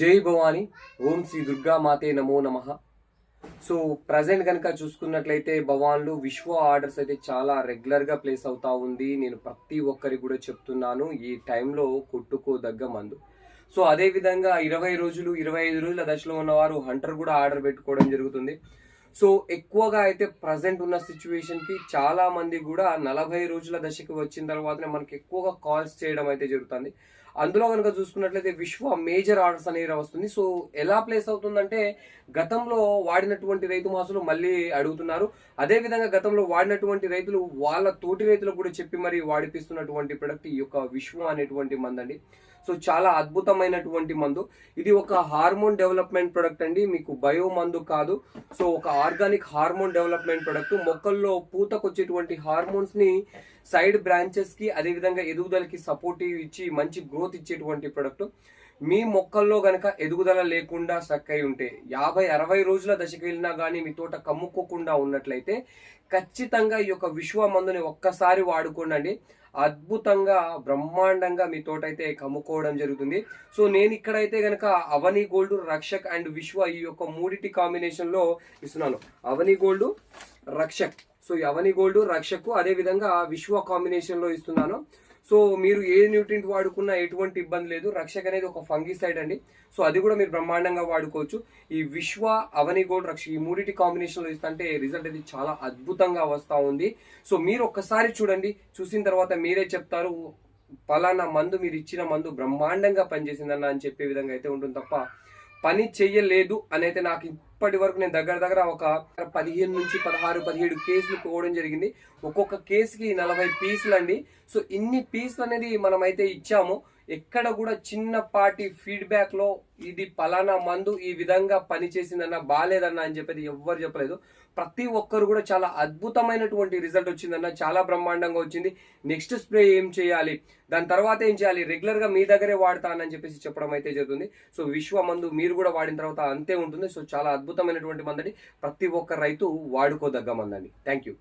జై భవాని ఓం శ్రీ దుర్గా మాతే నమో నమ. So present కనుక చూసుకున్నట్లయితే భవాన్లు విశ్వ ఆర్డర్స్ అయితే చాలా రెగ్యులర్గా ప్లేస్ అవుతా ఉంది. నేను ప్రతి ఒక్కరికి కూడా చెప్తున్నాను ఈ టైంలో కొట్టుకోదగ్గ మందు. సో అదే విధంగా ఇరవై రోజులు ఇరవై ఐదు రోజుల దశలో ఉన్నవారు హంటర్ కూడా ఆర్డర్ పెట్టుకోవడం జరుగుతుంది. సో ఎక్కువగా అయితే ప్రజెంట్ ఉన్న సిచ్యువేషన్కి చాలామంది చాలా మంది కూడా నలభై రోజుల దశకి వచ్చిన తర్వాతనే మనకి ఎక్కువగా కాల్స్ చేయడం అయితే జరుగుతుంది. అందులో కనుక చూసుకున్నట్లయితే విశ్వ మేజర్ ఆర్డర్స్ అనేది వస్తుంది. సో ఎలా ప్లేస్ అవుతుందంటే గతంలో వాడినటువంటి రైతు మాసులు మళ్ళీ అడుగుతున్నారు. అదే విధంగా గతంలో వాడినటువంటి రైతులు వాళ్ళ తోటి రైతులకు కూడా చెప్పి మరి వాడిపిస్తున్నటువంటి ప్రొడక్ట్ ఈ యొక్క విశ్వ అనేటువంటి మందండి. సో చాలా అద్భుతమైనటువంటి మందు. ఇది ఒక హార్మోన్ డెవలప్మెంట్ ప్రొడక్ట్ అండి. మీకు బయో మందు కాదు. సో ఒక ఆర్గానిక్ హార్మోన్ డెవలప్మెంట్ ప్రొడక్ట్ మొక్కల్లో పూతకొచ్చేటువంటి హార్మోన్స్ని సైడ్ బ్రాంచెస్కి అదేవిధంగా అదే విధంగా ఎదుగుదలకి సపోర్టివ్ ఇచ్చి మంచి గ్రోత్ ఇచ్చేటువంటి ప్రొడక్ట్ మీ మొక్కల్లో గనక ఎదుగుదల లేకుండా స్టక్ అయి ఉంటే యాభై అరవై రోజుల దశకి వెళ్ళినా కానీ మీ తోట కమ్ముకోకుండా ఉన్నట్లయితే ఖచ్చితంగా ఈ యొక్క విశ్వ మందుని ఒక్కసారి వాడుకోండి అద్భుతంగా బ్రహ్మాండంగా మీ తోట అయితే కమ్ముకోవడం జరుగుతుంది. సో నేను ఇక్కడైతే గనక అవని గోల్డ్ రక్షక్ అండ్ విశ్వ ఈ యొక్క మూడిటి కాంబినేషన్లో ఇస్తున్నాను. అవని గోల్డ్ రక్షక్. సో ఈ అవని గోల్డ్ రక్షక్ అదే విధంగా విశ్వ కాంబినేషన్లో ఇస్తున్నాను. సో మీరు ఏ న్యూట్రింట్ వాడుకున్నా ఎటువంటి ఇబ్బంది లేదు. రక్షక్ అనేది ఒక ఫంగిసైడ్ అండి. సో అది కూడా మీరు బ్రహ్మాండంగా వాడుకోవచ్చు. ఈ విశ్వ అవని గోల్డ్ రక్ష ఈ మూడిటి కాంబినేషన్లో ఇస్తుంటే రిజల్ట్ అది చాలా అద్భుతంగా వస్తూ ఉంది. సో మీరు ఒక్కసారి చూడండి. చూసిన తర్వాత మీరే చెప్తారు. పలానా మందు మీరు ఇచ్చిన మందు బ్రహ్మాండంగా పనిచేసిందన్న అని చెప్పే విధంగా అయితే ఉంటుంది తప్ప పని చెయ్యలేదు అనేది నాకు ఇప్పటి వరకు నేను దగ్గర దగ్గర ఒక పదిహేను నుంచి పదహారు పదిహేడు కేసులు పోవడం జరిగింది. ఒక్కొక్క కేసుకి నలభై పీసులు అండి సో ఇన్ని పీసులు అనేది మనమైతే ఇచ్చాము. ఎక్కడ కూడా చిన్నపాటి ఫీడ్బ్యాక్లో ఇది పలానా మందు ఈ విధంగా పనిచేసిందన్న బాగాలేదన్న అని చెప్పేది ఎవ్వరు చెప్పలేదు. ప్రతి ఒక్కరు కూడా చాలా అద్భుతమైనటువంటి రిజల్ట్ వచ్చిందన్న చాలా బ్రహ్మాండంగా వచ్చింది. నెక్స్ట్ స్ప్రే ఏం చేయాలి? దాని తర్వాత ఏం చేయాలి? రెగ్యులర్గా మీ దగ్గరే వాడతానని చెప్పేసి చెప్పడం అయితే జరుగుతుంది. సో విశ్వ మందు మీరు కూడా వాడిన తర్వాత అంతే ఉంటుంది. సో చాలా అద్భుతమైనటువంటి మందని ప్రతి ఒక్క రైతు వాడుకోదగ్గ మందండి. Thank you